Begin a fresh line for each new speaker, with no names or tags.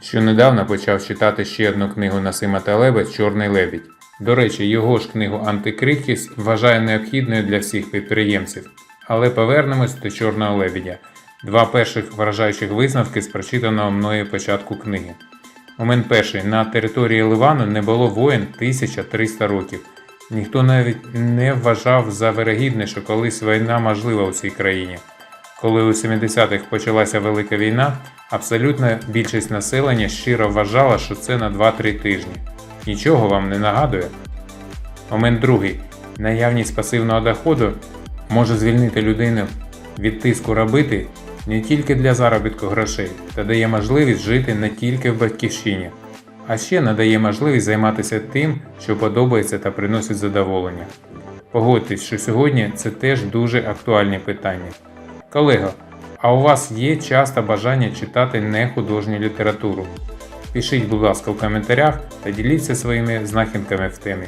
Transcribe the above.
що недавно почав читати ще одну книгу Насима Талеба Чорний лебідь. До речі, його ж книгу Антикрихкість вважаю необхідною для всіх підприємців. Але повернемось до Чорного лебідя. Два перших вражаючих висновки з прочитаного мною початку книги. Момент перший. На території Ливану не було воєн 1300 років. Ніхто навіть не вважав за вирогідне, що колись війна можлива у цій країні. Коли у 70-х почалася Велика війна, абсолютна більшість населення щиро вважала, що це на 2-3 тижні. Нічого вам не нагадує? Момент другий. Наявність пасивного доходу може звільнити людину від тиску робити не тільки для заробітку грошей, та дає можливість жити не тільки в батьківщині, а ще надає можливість займатися тим, що подобається та приносить задоволення. Погодьтесь, що сьогодні це теж дуже актуальні питання. Колего, а у вас є часто бажання читати нехудожню літературу? Пишіть, будь ласка, в коментарях та діліться своїми знахідками в темі.